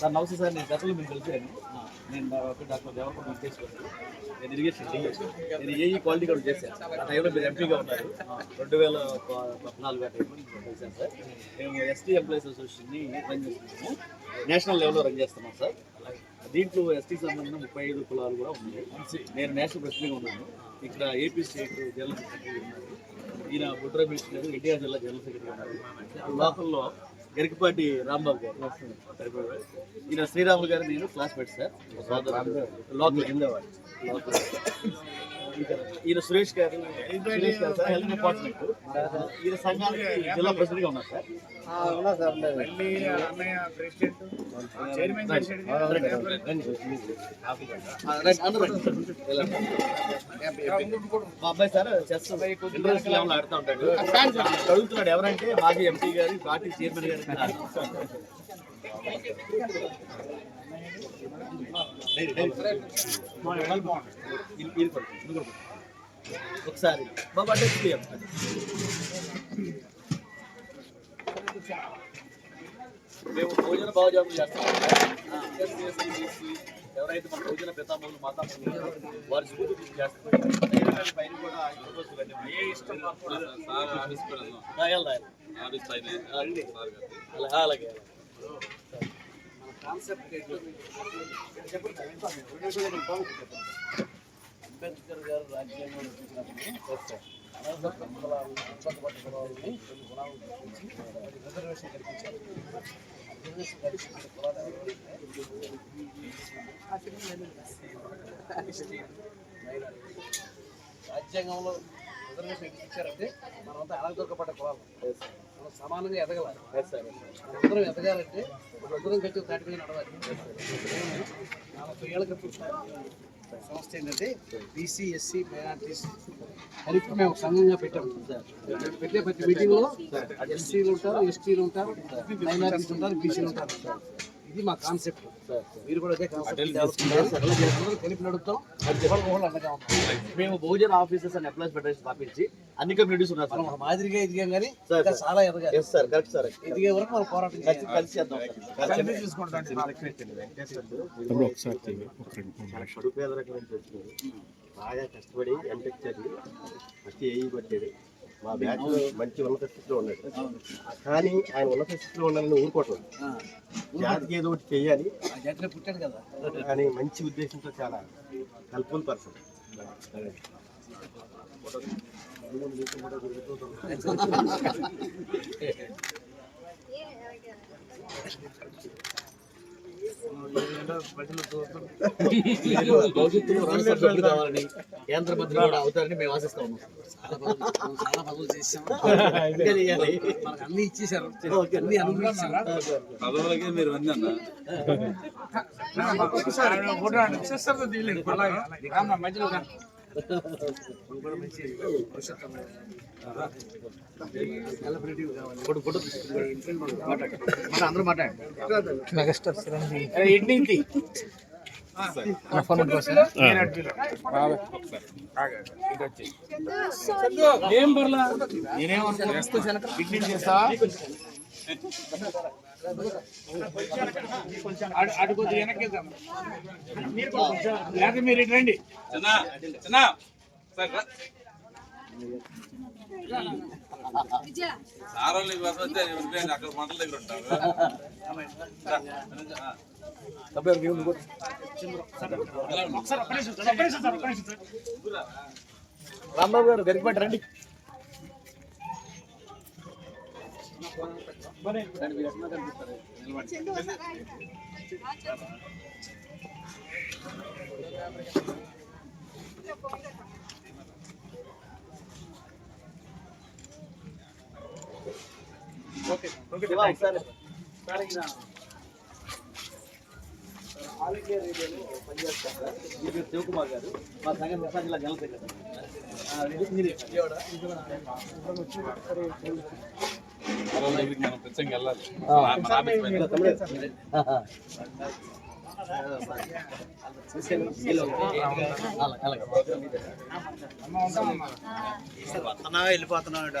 Sir నమస్తే sir నేను గతంలో మీకు కలిసాను నేను డాక్టర్ డాక్టర్ దేవరకొండ నేను ఇరిగేషన్ నేను ఏఈ క్వాలిటీ కూడా చేశాను? ఆ టైంలో మీరు ఎంపీగా ఉన్నారు. రెండు వేల పద్నాలుగు ఆ టైంలో నేను కలిశాను సార్. మేము ఎస్టీ ఎంప్లాయీస్ అసోసియేషన్ని రన్ చేస్తున్నాము. నేషనల్ లెవెల్లో రన్ చేస్తున్నాం సార్. దీంట్లో ఎస్టీకి సంబంధించిన ముప్పై ఐదు కులాలు కూడా ఉన్నాయి. నేను నేషనల్ ప్రెసిడెంట్గా ఉన్నాను. ఇక్కడ ఏపీ స్టేట్ జనరల్ సెక్రటరీ ఉన్నారు. ఈయన బుడ్ర మినిస్టర్ గారు ఎన్టీఆర్ జిల్లా జనరల్ సెక్రటరీ ఉన్నారు. లోకల్లో గరికపాటి రాంబాబు గారు. ఈయన శ్రీరాములు గారు నేను క్లాస్మేట్ సార్ లోకల్ హిందవాడు ఈయన సురేష్ గారు సురేష్ గారు సార్ హెల్త్ డిపార్ట్మెంట్. ఈయన సంఘానికి జిల్లా ప్రెసిడెంట్గా ఉన్నారు సార్ మా అబ్బాయి సార్ చెస్ ఇంటర్నేషనల్ లెవెల్ ఆడుతూ ఉంటాడు? చదువుతున్నాడు ఎవరంటే మాజీ ఎంపీ గారి పార్టీ చైర్మన్ గారి ఒకసారి బాబా అంటే మేము భోజన భావజాములు చేస్తాం. ఎవరైతే మన భోజన పితామహులు మాతామహులు వారి స్ఫూర్తి చేస్తారు పైన కూడా. ఏ ఇష్టం రాయాలి, రాయాలి. అలాగే. అంబేద్కర్ గారు రాజ్యాంగం రచించినప్పుడు అనంత కులాలు, కులాలని కొన్ని కులాలను గుర్తించి రిజర్వేషన్ కల్పించారు రిజర్వేషన్ కల్పించిన కులాలు ఎవరంటే రాజ్యాంగంలో రిజర్వేషన్ ఇచ్చారంటే మనమంతా అలగదొక్కపడ్డ కులాలు. మనం సమానంగా ఎదగలాలి అందరం ఎదగాలంటే మనందరం కలిసి దాటి మీద నడవాలి. నలభై ఏళ్ళ క్రితం సంస్థ ఏంటంటే బీసీ ఎస్సీ మైనార్టీస్ కలిపి మేము సంఘంగా పెట్టాము పెట్టే ప్రతి మీటింగ్లో ఎస్సీలు ఉంటారు ఎస్టీలు ఉంటారు మైనార్టీస్ ఉంటారు బీసీలు ఉంటారు. ఇది మా కాన్సెప్ట్. మీరు కూడా అదే కాన్సెప్ట్ కలిపి నడుపుతాం మేము Bahujan officers and employees federation స్థాపించి అన్ని కమ్యూనిటీస్ ఉన్నారు మనం ఒక మాదిరిగా ఎదిగాం కానీ సార్, ఇంకా చాలా ఎదగాలి. సార్ కరెక్ట్ సార్ ఎదిగే వరకు మనం పోరాటం కలిసి చేద్దాం సార్. బాగా కష్టపడి ఎంటెక్ చదివి ఫస్ట్ ఏఈ కొట్టాడు మా బ్యాచ్ మంచి ఉన్నత స్థితిలో ఉన్నాడు. కానీ ఆయన ఉన్నత స్థితిలో ఉండాలని ఊరుకోవటం జాతికి ఏదో ఒకటి పుట్టాడు కదా. అని మంచి ఉద్దేశంతో చాలా హెల్ప్ఫుల్ పర్సన్ భవిష్యత్తులో రాష్ట్ర సభ్యులు కావాలని కేంద్ర మంత్రి కూడా అవుతారని మేము ఆశిస్తా ఉన్నాం. చాలా పదవులు మనం చాలా పదవులు చేసాం ఇంకా చేయాలి. మనకు అన్ని ఇచ్చేసారు అన్ని అనుభవించారు మీరు వంది అన్న. ఫోటో ఫోటో మాట్లాడు మాట అందరూ మాట్లాడండి అటు కొద్దిగా వెనక్కి లేకపోతే మీరు ఇటు రండి. చిన్న చిన్న. సార్ రా. వస్తే అక్కడ మంటల దగ్గర ఉంటారు రా. ఆ. డెబ్బై రండి కొట్టు. ఒకసారి ఒక్క నిమిషం సార్, ఒక్క నిమిషం సార్, ఒక్క నిమిషం సార్. రాంబాబు గారు గరికపాటి రండి రండి, మీరు ఎక్కడ కనిపిస్తారు? నిలబడండి. శివ, ఒకసారి. ఆల్ ఇండియా రేడియోలో పనిచేస్తాను సార్. మీ పేరు శివకుమార్ గారు. మా సంఘం కృష్ణా జిల్లా జనరల్ సెక్రటరీ. మీరే వెళ్ళిపోతున్నాడు